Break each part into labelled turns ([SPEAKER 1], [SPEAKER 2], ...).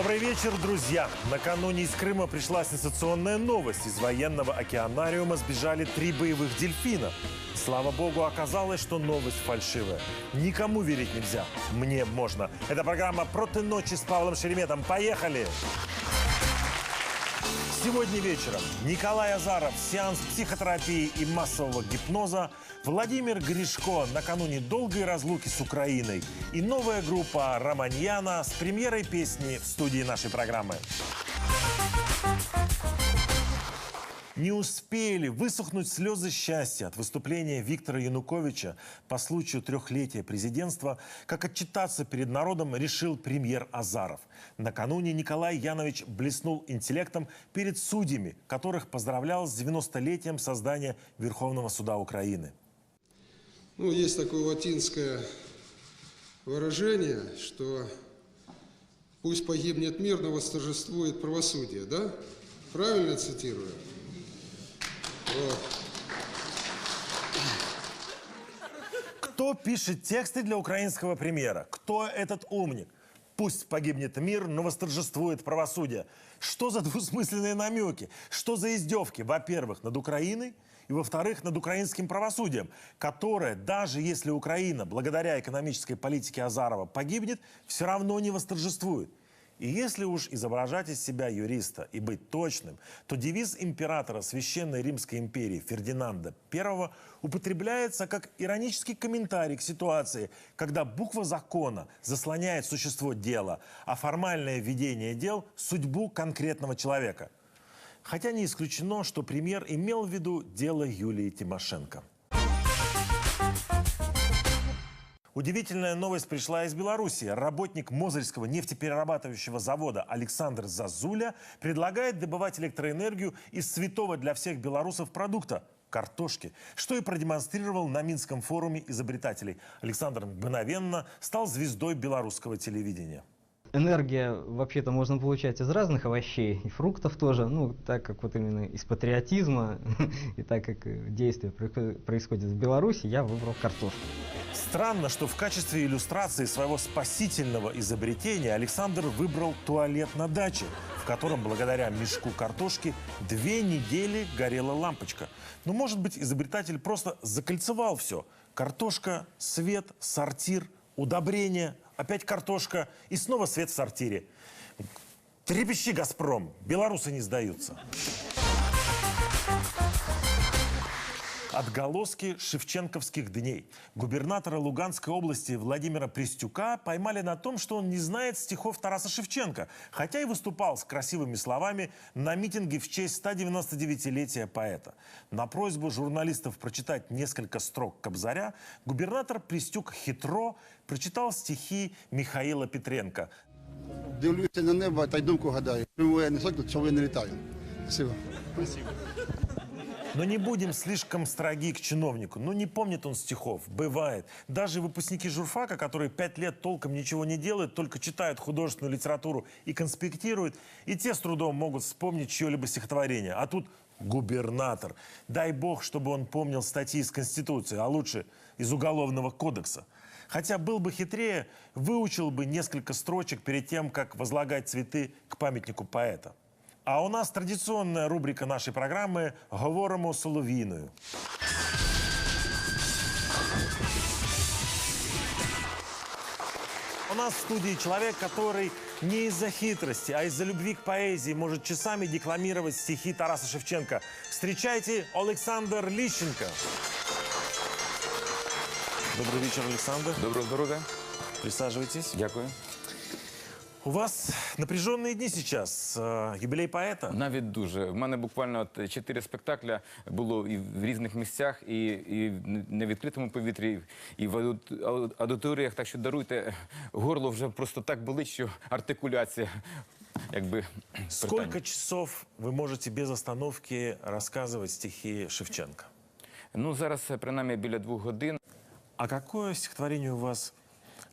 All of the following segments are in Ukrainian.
[SPEAKER 1] Добрый вечер, друзья! Накануне из Крыма пришла сенсационная новость. Из военного океанариума сбежали три боевых дельфина. Слава богу, оказалось, что новость фальшивая. Никому верить нельзя. Мне можно. Это программа «Проты ночи» с Павлом Шереметом. Поехали! Сегодня вечером Николай Азаров, сеанс психотерапии и массового гипноза, Владимир Гришко накануне долгой разлуки с Украиной и новая группа «Романьяна» с премьерой песни в студии нашей программы. Не успели высохнуть слезы счастья от выступления Виктора Януковича по случаю трехлетия президентства, как отчитаться перед народом решил премьер Азаров. Накануне Николай Янович блеснул интеллектом перед судьями, которых поздравлял с 90-летием создания Верховного суда Украины.
[SPEAKER 2] Ну, есть такое латинское выражение, что пусть погибнет мир, но восторжествует правосудие, да? Правильно цитирую?
[SPEAKER 1] Кто пишет тексты для украинского премьера? Кто этот умник? Пусть погибнет мир, но восторжествует правосудие. Что за двусмысленные намеки? Что за издевки? Во-первых, над Украиной, и во-вторых, над украинским правосудием, которое, даже если Украина, благодаря экономической политике Азарова, погибнет, все равно не восторжествует. И если уж изображать из себя юриста и быть точным, то девиз императора Священной Римской империи Фердинанда I употребляется как иронический комментарий к ситуации, когда буква закона заслоняет существо дела, а формальное ведение дел – судьбу конкретного человека. Хотя не исключено, что премьер имел в виду дело Юлии Тимошенко. Удивительная новость пришла из Беларуси. Работник Мозырского нефтеперерабатывающего завода Александр Зазуля предлагает добывать электроэнергию из святого для всех белорусов продукта – картошки, что и продемонстрировал на Минском форуме изобретателей. Александр мгновенно стал звездой белорусского телевидения.
[SPEAKER 3] Энергия вообще-то можно получать из разных овощей и фруктов тоже, ну, так как вот именно из патриотизма и так как э, действие происход- происходит в Беларуси, я выбрал картошку.
[SPEAKER 1] Странно, что в качестве иллюстрации своего спасительного изобретения Александр выбрал туалет на даче, в котором благодаря мешку картошки две недели горела лампочка. Ну, может быть, изобретатель просто закольцевал все. Картошка, свет, сортир, удобрение, опять картошка и снова свет в сортире. Трепещи, «Газпром», белорусы не сдаются. Отголоски шевченковских дней. Губернатора Луганской области Владимира Пристюка поймали на том, что он не знает стихов Тараса Шевченко, хотя и выступал с красивыми словами на митинге в честь 199-летия поэта. На просьбу журналистов прочитать несколько строк Кобзаря губернатор Пристюк хитро прочитал стихи Михаила Петренко.
[SPEAKER 4] Дивлюся на небо та й думку гадаю. Чому я не сотні, чому я не літаю? Спасибо.
[SPEAKER 1] Но не будем слишком строги к чиновнику. Ну, не помнит он стихов. Бывает. Даже выпускники журфака, которые пять лет толком ничего не делают, только читают художественную литературу и конспектируют, и те с трудом могут вспомнить чье-либо стихотворение. А тут губернатор. Дай бог, чтобы он помнил статьи из Конституции, а лучше из Уголовного кодекса. Хотя был бы хитрее, выучил бы несколько строчек перед тем, как возлагать цветы к памятнику поэта. А у нас традиционная рубрика нашей программы «Говоримо солов'їною». У нас в студии человек, который не из-за хитрости, а из-за любви к поэзии может часами декламировать стихи Тараса Шевченко. Встречайте Александр Лищенко. Добрый вечер, Александр.
[SPEAKER 5] Доброго здоров'я.
[SPEAKER 1] Присаживайтесь.
[SPEAKER 5] Дякую.
[SPEAKER 1] У вас напряженные дни сейчас. Э, Юбилей поэта.
[SPEAKER 5] Навіть дуже. В мене буквально от чотири спектакля було і в різних місцях, і, і в на відкритому повітрі, і в аудит- ау- аудиторіях. Так що даруйте, горло вже просто так болить, що артикуляція, якби
[SPEAKER 1] Сколько
[SPEAKER 5] питання.
[SPEAKER 1] часов вы можете без остановки рассказывать стихи Шевченко?
[SPEAKER 5] Ну зараз е, принаймні біля двох годин.
[SPEAKER 1] А какое стихотворение у вас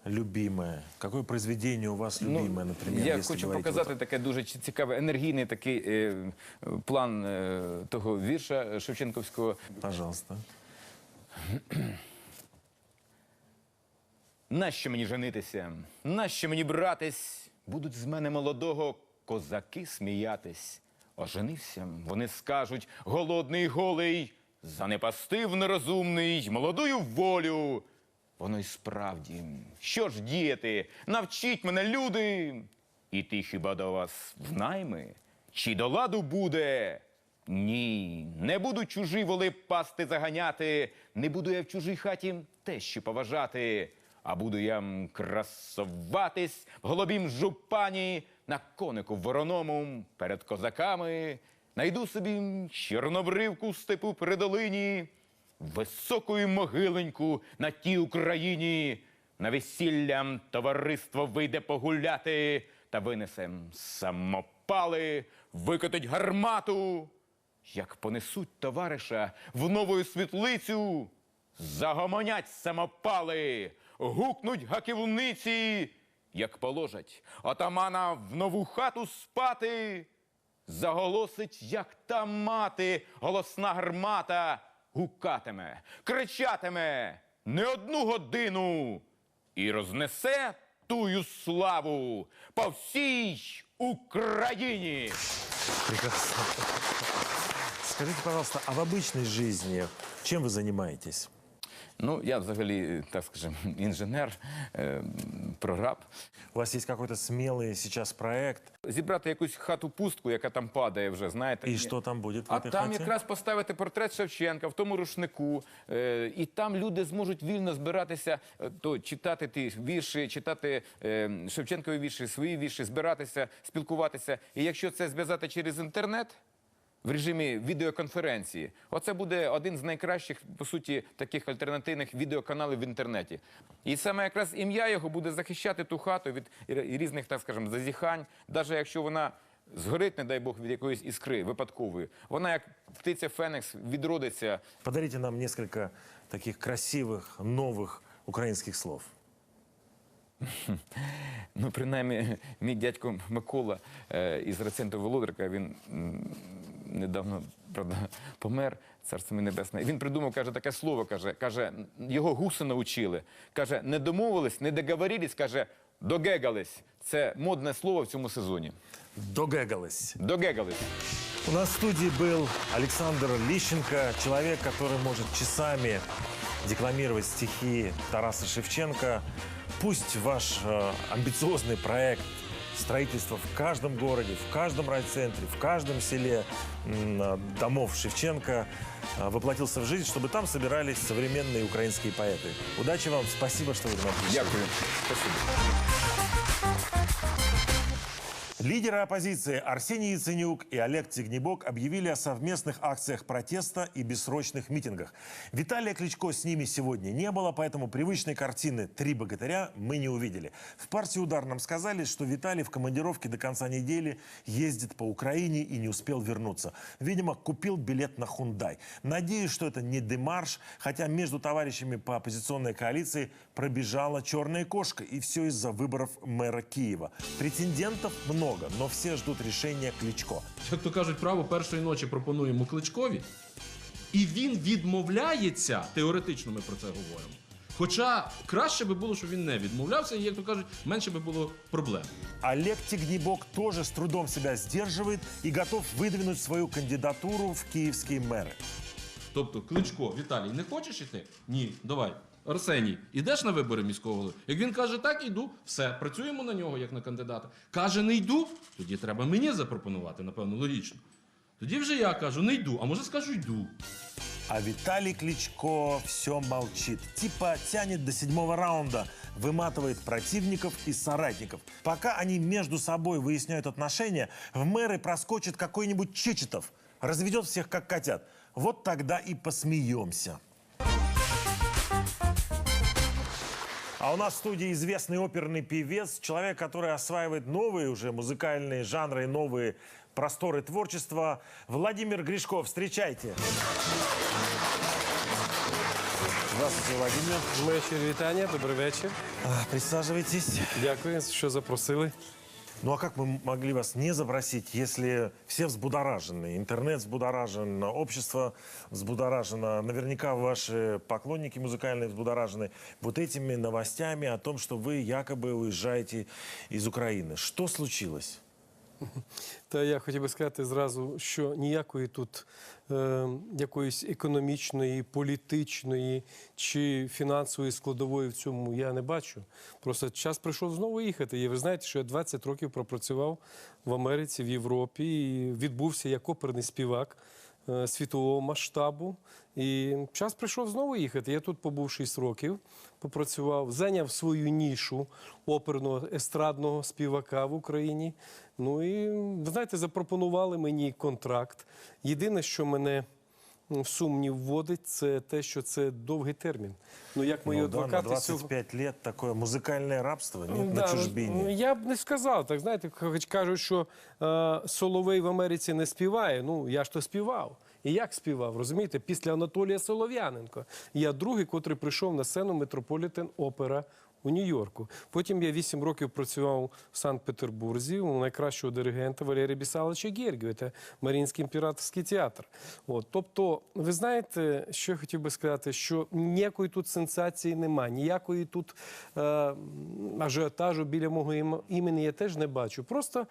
[SPEAKER 1] любимое? Какое произведение у вас любимое, например?
[SPEAKER 5] Ну, я
[SPEAKER 1] если
[SPEAKER 5] хочу
[SPEAKER 1] говорить
[SPEAKER 5] показати
[SPEAKER 1] вот
[SPEAKER 5] таке дуже цікаве, енергійний такий е, план е, того вірша Шевченковського.
[SPEAKER 1] Пожалуйста.
[SPEAKER 5] Нащо мені женитися? Нащо мені братись? будуть з мене молодого козаки сміятись. Оженився, вони скажуть, голодний голий, занепастив нерозумний, молодую волю. Воно й справді, що ж діяти? Навчіть мене, люди. Іти хіба до вас в найми? Чи до ладу буде? Ні, не буду чужі воли пасти заганяти, не буду я в чужій хаті тещу поважати, а буду я красуватись в голубім жупані на конику вороному перед козаками. Найду собі чорнобривку степу при долині, високу й могиленьку на тій Україні. На весіллям товариство вийде погуляти та винесем самопали, викотить гармату. Як понесуть товариша в нову світлицю, загомонять самопали, гукнуть гаківниці, як положать отамана в нову хату спати. Заголосить, як та мати, голосна гармата, гукатиме, кричатиме не одну годину і рознесе тую славу по всій Україні.
[SPEAKER 1] Прекрасно. Скажите, пожалуйста, а в обычной жизни чем вы занимаетесь?
[SPEAKER 5] Ну, я взагалі, так скажем, інженер, е, прораб.
[SPEAKER 1] У вас есть какой-то смелый сейчас проект?
[SPEAKER 5] Зібрати якусь хату пустку, яка там падає вже, знаєте.
[SPEAKER 1] И что там будет в
[SPEAKER 5] А
[SPEAKER 1] этой
[SPEAKER 5] там
[SPEAKER 1] хате?
[SPEAKER 5] якраз поставити портрет Шевченка в тому рушнику, е, і там люди зможуть вільно збиратися, е, то читати ті вірші, читати е, Шевченкові вірші, свої вірші, збиратися, спілкуватися. І якщо це зв'язати через інтернет. В режимі відеоконференції, оце буде один з найкращих, по суті, таких альтернативних відеоканалів в інтернеті. І саме якраз ім'я його буде захищати ту хату від різних, так скажемо, зазіхань, навіть якщо вона згорить, не дай Бог, від якоїсь іскри випадкової. Вона, як птиця Фенекс, відродиться.
[SPEAKER 1] Подарите нам несколько таких красивых, новых украинских слов.
[SPEAKER 5] Ну, принаймні, мій дядько Микола е, із Реценту Володарка, він недавно правда, помер, царство йому небесне. І Він придумав, каже, таке слово, каже, каже, його гуси навчили. Каже, не домовились, не договорились, каже, догегались. Це модне слово в цьому сезоні.
[SPEAKER 1] Догегалась.
[SPEAKER 5] Догегались.
[SPEAKER 1] У нас в студии был Александр Лищенко, человек, который может часами декламировать стихи Тараса Шевченко. Пусть ваш э, амбициозный проект строительства в каждом городе, в каждом райцентре, в каждом селе м, э, домов Шевченко э, воплотился в жизнь, чтобы там собирались современные украинские поэты. Удачи вам, спасибо, что вы к нам пришли.
[SPEAKER 5] Дякую. Спасибо.
[SPEAKER 1] Лидеры оппозиции Арсений Яценюк и Олег Тигнебок объявили о совместных акциях протеста и бессрочных митингах. Виталия Кличко с ними сегодня не было, поэтому привычной картины «Три богатыря» мы не увидели. В партии «Удар» нам сказали, что Виталий в командировке до конца недели ездит по Украине и не успел вернуться. Видимо, купил билет на «Хундай». Надеюсь, что это не демарш, хотя между товарищами по оппозиционной коалиции пробежала черная кошка. И все из-за выборов мэра Киева. Претендентов много, но все ждут решения Кличко.
[SPEAKER 6] як то кажуть, право першої ночі пропонуємо кличкові, і він відмовляється, теоретично ми про це говоримо. Хоча краще би було, щоб він не відмовлявся, і як то кажуть, менше би було проблем.
[SPEAKER 1] Олег Тигнебок тоже с трудом себя сдерживает и готов выдвинуть свою кандидатуру в киевские мэры.
[SPEAKER 6] Тобто, кличко, Віталій, не хочеш іти? Ні, давай. Арсеній, ідеш на вибори міського голови? Як він каже, так йду, все, працюємо на нього як на кандидата. Каже, не йду, тоді треба мені запропонувати, напевно, логічно. Тоді вже я кажу, не йду, а може скажу йду.
[SPEAKER 1] А Виталий Кличко все молчит. Типа тянет до седьмого раунда, выматывает противников и соратников. Пока они между собой выясняют отношения, в мэры проскочит какой-нибудь Чечетов. Разведет всех как котят. Вот тогда и посмеемся. А у нас в студии известный оперный певец, человек, который осваивает новые уже музыкальные жанры и новые просторы творчества. Владимир Гришков, встречайте. Здравствуйте, Владимир.
[SPEAKER 7] Моє щирі вітання, добрий вечір.
[SPEAKER 1] А, Присаживайтесь.
[SPEAKER 7] Дякую, що запросили.
[SPEAKER 1] Ну а как мы могли вас не запросить, если все взбудоражены? Интернет взбудоражен, общество взбудоражено. Наверняка ваши поклонники музыкальные взбудоражены вот этими новостями о том, что вы якобы уезжаете из Украины. Что случилось?
[SPEAKER 7] Та я хотів би сказати зразу, що ніякої тут е, якоїсь економічної, політичної чи фінансової складової в цьому я не бачу. Просто час прийшов знову їхати. І ви знаєте, що я 20 років пропрацював в Америці, в Європі і відбувся як оперний співак світового масштабу. І час прийшов знову їхати. Я тут побув 6 років, попрацював, зайняв свою нішу оперного естрадного співака в Україні. Ну і ви знаєте, запропонували мені контракт. Єдине, що мене сумнів вводить, це те, що це довгий термін. Ну як мої
[SPEAKER 1] Ну да, на
[SPEAKER 7] адвокати цього-
[SPEAKER 1] 25 лет такое музыкальное рабство нет,
[SPEAKER 7] Ну,
[SPEAKER 1] на
[SPEAKER 7] да, ну. Я б не сказав. Так знаєте, хоч кажуть, що е, Соловей в Америці не співає. Ну я ж то співав. І як співав, розумієте? Після Анатолія Солов'яненка. Я другий, котрий прийшов на сцену Метрополітен Опера. У Нью-Йорку. Потім я вісім років працював в Санкт-Петербурзі у найкращого диригента Валерія Бісалича Гергіва, це Марінський імператорський театр. От, тобто, ви знаєте, що я хотів би сказати, що ніякої тут сенсації немає, ніякої тут е, ажіотажу біля мого імені я теж не бачу. Просто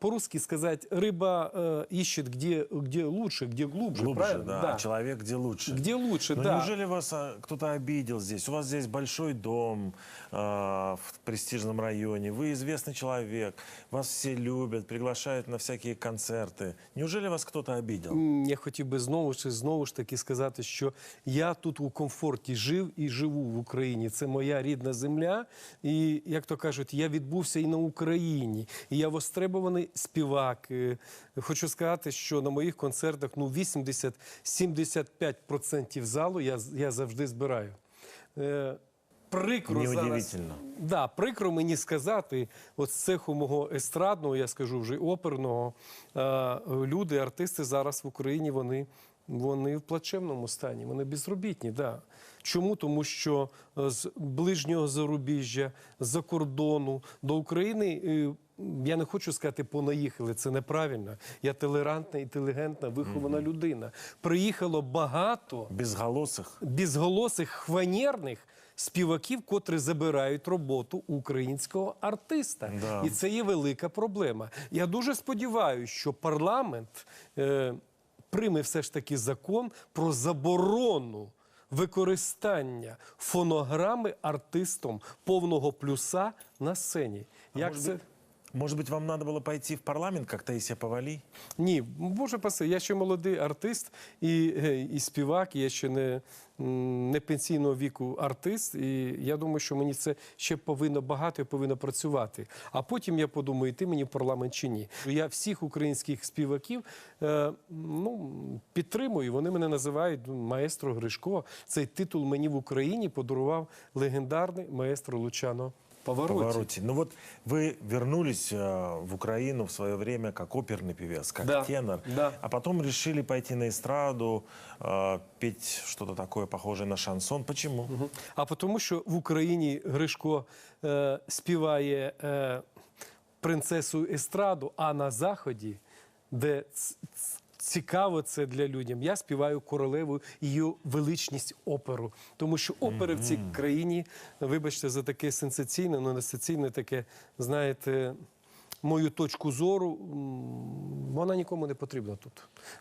[SPEAKER 7] по-русски сказати, риба е, іщет где, где лучше, где глубже.
[SPEAKER 1] Глубже,
[SPEAKER 7] правильно?
[SPEAKER 1] да, а человек где лучше.
[SPEAKER 7] Где лучше,
[SPEAKER 1] Но
[SPEAKER 7] да.
[SPEAKER 1] неужели вас а, кто-то обидел здесь? У вас здесь большой дом а, в престижном районе, вы известный человек, вас все любят, приглашают на всякие концерты. Неужели вас кто-то обидел?
[SPEAKER 7] М, Я хотів би знову ж знову ж таки сказати, що я тут у комфорті жив і живу в Україні. Це моя рідна земля. І як то кажуть, я відбувся і на Україні. І я востребований співак. Хочу сказати, що на моїх концертах ну 80-75% залу я, я завжди збираю. Е, Прикро зараз. Да, прикро мені сказати, от з цеху мого естрадного, я скажу вже оперного, е, люди, артисти зараз в Україні, вони, вони в плачевному стані, вони безробітні. Да. Чому? Тому що е, з ближнього зарубіжжя, з-за кордону до України. Я не хочу сказати, понаїхали, це неправильно. Я толерантна, інтелігентна, вихована людина. Приїхало багато
[SPEAKER 1] Безголосых.
[SPEAKER 7] безголосих хванерних співаків, котрі забирають роботу українського артиста.
[SPEAKER 1] Да.
[SPEAKER 7] І це є велика проблема. Я дуже сподіваюся, що парламент е, прийме все ж таки закон про заборону. Використання фонограми артистом повного плюса на сцені. Як
[SPEAKER 1] может
[SPEAKER 7] це?
[SPEAKER 1] быть, может быть, вам надо было пойти в парламент, как Таисия Повали?
[SPEAKER 7] Ні, боже паси, я ще молодий артист і, е, і співак, я ще не, м, не пенсійного віку артист. І я думаю, що мені це ще повинно багато і повинно працювати. А потім я подумаю, йти мені в парламент чи ні. Я всіх українських співаків е, ну, підтримую. Вони мене називають ну, маестро Гришко. Цей титул мені в Україні подарував легендарний маестро Лучано Павароті.
[SPEAKER 1] Повороте. Ну вот вы вернулись э, в Украину в свое время как оперный певец, как
[SPEAKER 7] Да,
[SPEAKER 1] тенор,
[SPEAKER 7] да.
[SPEAKER 1] а потом решили пойти на эстраду, э, петь что-то такое похожее на шансон. Почему?
[SPEAKER 7] А тому, що в Україні Гришко е, співає е, принцесу естраду, а на Заході, де ц- ц- цікаво це для людям, я співаю королеву її величність оперу. Тому що опери в цій країні, вибачте, за таке сенсаційне, ну не сенсаційне таке, знаєте. Мою точку зору, вона нікому не потрібна тут.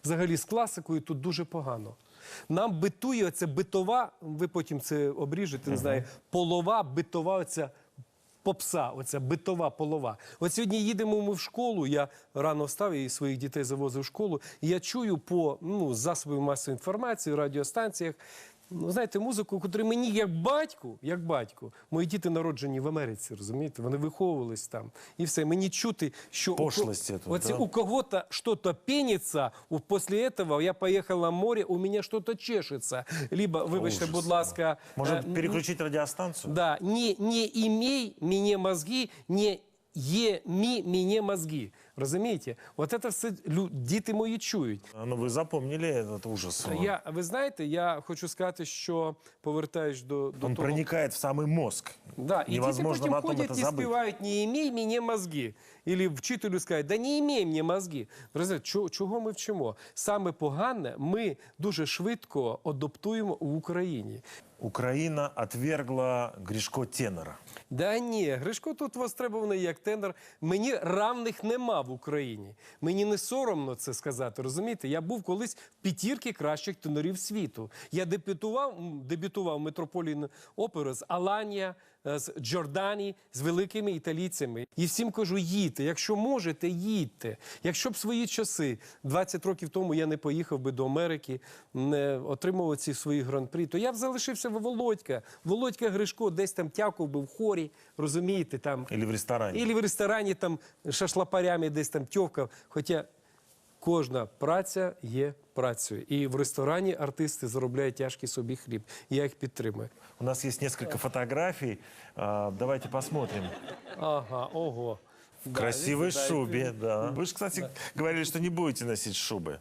[SPEAKER 7] Взагалі, з класикою тут дуже погано. Нам битує оця битова, ви потім це обріжете, не знаю, полова, битова оця попса, оця битова полова. От сьогодні їдемо ми в школу. Я рано встав і своїх дітей завозив в школу. І я чую по ну, засобів масової інформації, радіостанціях. Ну, знаєте, музику, котру мені як батьку, як батько, мої діти народжені в Америці, розумієте? Вони виховувались там. І все. Мені чути, що у
[SPEAKER 1] Пошлості тут, да?
[SPEAKER 7] у кого-то что-то пенится, у- после этого я поехал на море, у меня что-то чешется. Либо, вибачте,
[SPEAKER 1] Ужас.
[SPEAKER 7] будь ласка,
[SPEAKER 1] Может,
[SPEAKER 7] е,
[SPEAKER 1] переключить радиостанцию?
[SPEAKER 7] да, не, не имей мне мозги, не еми мне мозги. Розумієте? От це все лю- діти мої чують.
[SPEAKER 1] А, Ну, вы запомнили этот ужас.
[SPEAKER 7] Я, ви знаєте, я хочу сказати, що повертаючись до, до
[SPEAKER 1] Он
[SPEAKER 7] того,
[SPEAKER 1] проникает в самый мозг.
[SPEAKER 7] Да, і діти
[SPEAKER 1] Невозможно
[SPEAKER 7] потім
[SPEAKER 1] потом
[SPEAKER 7] ходять
[SPEAKER 1] это
[SPEAKER 7] і
[SPEAKER 1] забыть.
[SPEAKER 7] співають «Не імей мені мозги». Или вчителю скажуть, да не імей мені мозги. Розумієте, чого, чого ми вчимо? Саме погане ми дуже швидко адаптуємо в Україні.
[SPEAKER 1] Украина отвергла Гришко Тенора.
[SPEAKER 7] Да ні, Гришко тут востребований як тенор. Мені равних нема в Україні. Мені не соромно це сказати. Розумієте? Я був колись в п'ятірки кращих тенорів світу. Я дебютував, дебютував дебютував Метрополін оперу з Аланія, з Джордані, з великими італійцями. І всім кажу: їдьте. Якщо можете, їдьте. Якщо б свої часи 20 років тому я не поїхав би до Америки, не отримував ці свої гран-прі, то я б залишився в Володька. Володька Гришко десь там тявкав би в хорі, розумієте, там.
[SPEAKER 1] Или в ресторане.
[SPEAKER 7] Ілі в ресторані там шашлапарями десь там тьовкав. Хоча кожна праця є працею. І в ресторані артисти заробляють тяжкий собі хліб. Я їх підтримую.
[SPEAKER 1] У нас есть несколько фотографий. А, давайте посмотрим.
[SPEAKER 7] Ага, ого.
[SPEAKER 1] В красивой шубе, да. Вы же, кстати, говорили, что не будете носить шубы.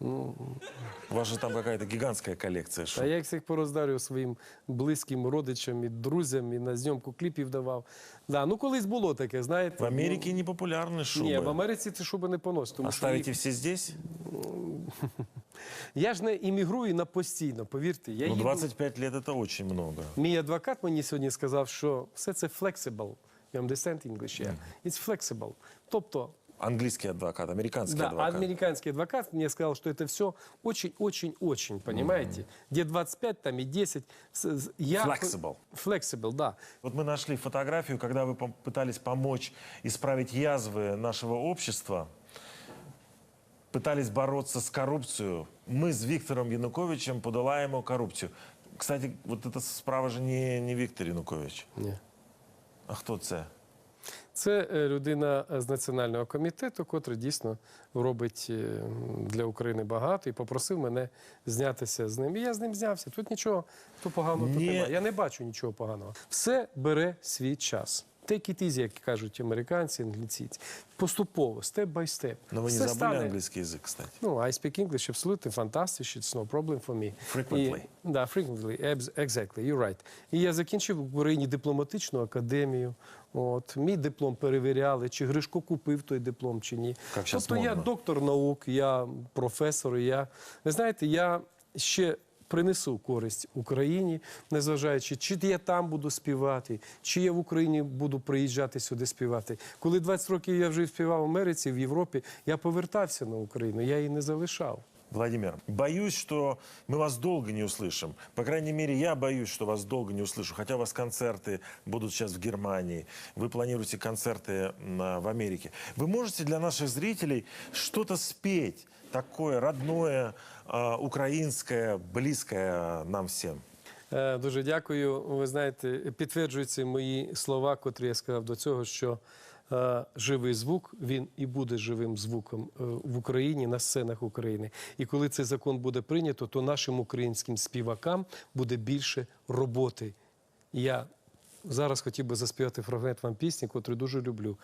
[SPEAKER 1] У вас же там какая-то гигантская коллекция
[SPEAKER 7] А
[SPEAKER 1] шуб.
[SPEAKER 7] я їх всіх пороздарював своїм близьким родичам і друзям, і на зйомку кліпів давав. Да, ну колись було таке, знаєте.
[SPEAKER 1] В Америке не популярны
[SPEAKER 7] Ну,
[SPEAKER 1] шубы.
[SPEAKER 7] ні, в Америці ці шуби не поносять. Тому що
[SPEAKER 1] Оставите
[SPEAKER 7] їх-
[SPEAKER 1] все здесь?
[SPEAKER 7] Я ж не іммігрую на постійно, повірте. Я
[SPEAKER 1] Ну,
[SPEAKER 7] їду-
[SPEAKER 1] 25 лет это очень много.
[SPEAKER 7] Мій адвокат мені сьогодні сказав, що все це flexible. You understand English? Yeah. It's flexible. Тобто,
[SPEAKER 1] Английский адвокат, американский
[SPEAKER 7] да,
[SPEAKER 1] адвокат.
[SPEAKER 7] американский адвокат мне сказал, что это все очень-очень-очень, понимаете? Где 25, там и 10. С- с- Я...
[SPEAKER 1] Flexible.
[SPEAKER 7] Flexible, да.
[SPEAKER 1] Вот мы нашли фотографию, когда вы пытались помочь исправить язвы нашего общества, пытались бороться с коррупцией. Мы с Виктором Януковичем подолаем коррупцию. Кстати, вот эта справа же не, не Виктор Янукович.
[SPEAKER 7] Ні.
[SPEAKER 1] А хто це?
[SPEAKER 7] Це е, людина з національного комітету, котрий дійсно робить е, для України багато і попросив мене знятися з ним. І я з ним знявся. Тут нічого тут поганого тут немає. Я не бачу нічого поганого. Все бере свій час. Take it easy, як кажуть американці, англійці. Поступово, степ by степ.
[SPEAKER 1] Но вы не
[SPEAKER 7] Все
[SPEAKER 1] забыли
[SPEAKER 7] стане-
[SPEAKER 1] английский язык, кстати.
[SPEAKER 7] Ну, I speak English absolutely fantastic, it's no problem for me.
[SPEAKER 1] Frequently.
[SPEAKER 7] І, да, frequently, abs- exactly, you're right. І я закінчив в Україні дипломатичну академію. От, мій диплом перевіряли, чи Гришко купив той диплом, чи ні.
[SPEAKER 1] Как щас
[SPEAKER 7] тобто я
[SPEAKER 1] модно.
[SPEAKER 7] доктор наук, я професор, і я... Ви знаєте, я ще принесу користь Україні, незважаючи, чи я там буду співати, чи я в Україні буду приїжджати сюди співати. Коли 20 років я вже співав в Америці, в Європі, я повертався на Україну, я її не залишав.
[SPEAKER 1] Владимир, боюсь, что мы вас долго не услышим. По крайней мере, я боюсь, что вас долго не услышу. Хотя у вас концерты будут сейчас в Германии, вы планируете концерты м, а, в Америке. Вы можете для наших зрителей что-то спеть Такое родное, а, украинское, близкое нам всем?
[SPEAKER 7] Е, Дуже дякую. Ви знаєте, підтверджуються мої слова, котрі я сказав до цього, що е, живий звук він і буде живим звуком е, в Україні на сценах України. І коли цей закон буде прийнято, то нашим українським співакам буде більше роботи. Я зараз хотів би заспівати фрагмент вам пісні, котру дуже люблю.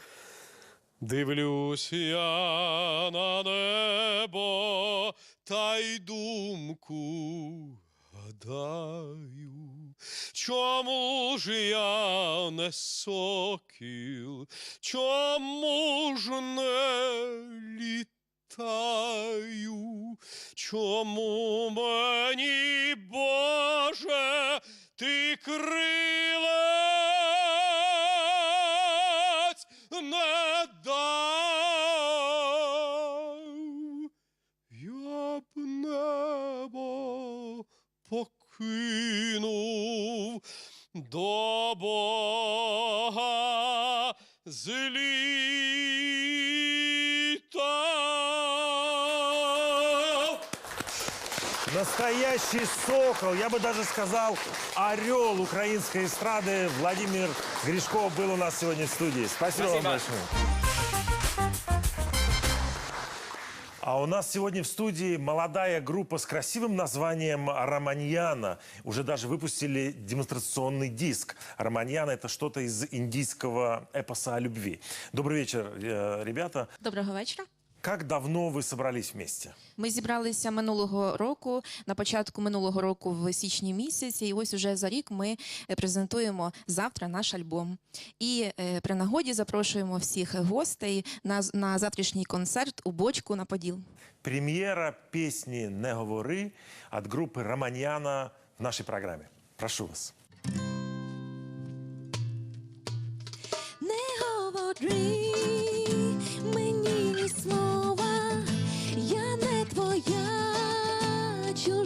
[SPEAKER 7] Дивлюсь я на небо та й думку гадаю, чому ж я не сокіл, чому ж не літаю, чому мені, Боже, ти крилець покинув до Бога злітав.
[SPEAKER 1] Настоящий сокол, я бы даже сказал, орел украинской эстрады Владимир Гришко был у нас сегодня в студии. Спасибо, вам большое. А у нас сегодня в студии молодая группа с красивым названием «Романьяна». Уже даже выпустили демонстрационный диск. «Романьяна» — это что-то из индийского эпоса о любви. Добрый вечер, э, ребята.
[SPEAKER 8] Доброго вечора.
[SPEAKER 1] Как давно вы собрались вместе?
[SPEAKER 8] Ми зібралися минулого року на початку минулого року в січні місяці, і ось уже за рік ми е, презентуємо завтра наш альбом. І е, при нагоді запрошуємо всіх гостей на, на завтрашній концерт у бочку на Поділ.
[SPEAKER 1] Премьера песни «Не говори» от группы «Романьяна» в нашей программе. Прошу вас.
[SPEAKER 9] Не говори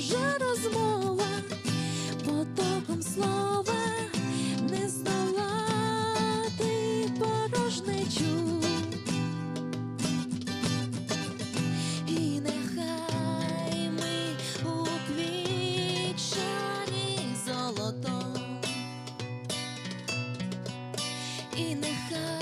[SPEAKER 9] чужа розмова, потоком слова не здолати порожнечу. І нехай ми уквічані золотом. І нехай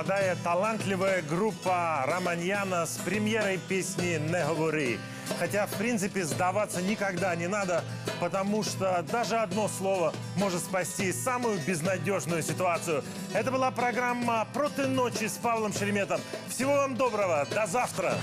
[SPEAKER 1] Молодая талантливая группа «Романьяна» с премьерой песни «Не говори». Хотя, в принципе, сдаваться никогда не надо, потому что даже одно слово может спасти самую безнадежную ситуацию. Это была программа «Проти ночи» с Павлом Шереметом. Всего вам доброго. До завтра.